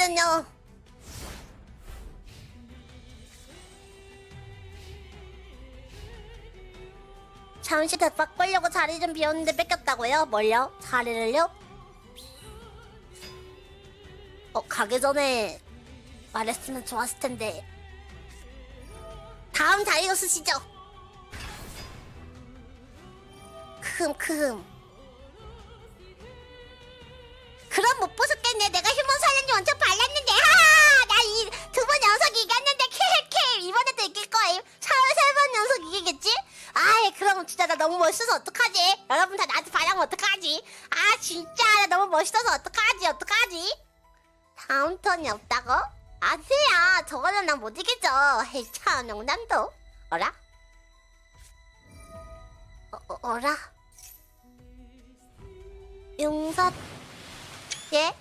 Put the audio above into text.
있거든요. 잠시 대박 걸려고 자리 좀 비웠는데 뺏겼다고요? 뭘요? 자리를요? 어, 가기 전에 말했으면 좋았을 텐데. 다음 자리로 쓰시죠. 크흠. 그럼 못 보셨 그럼 진짜 나 너무 멋있어서 어떡하지? 여러분 다 나한테 반하면 어떡하지? 아 진짜 나 너무 멋있어서 어떡하지? 어떡하지? 다음 턴이 없다고? 아세요. 저거는 난 못 이기죠. 헤이 참 농담도. 어라? 어, 어, 어라? 용서 예?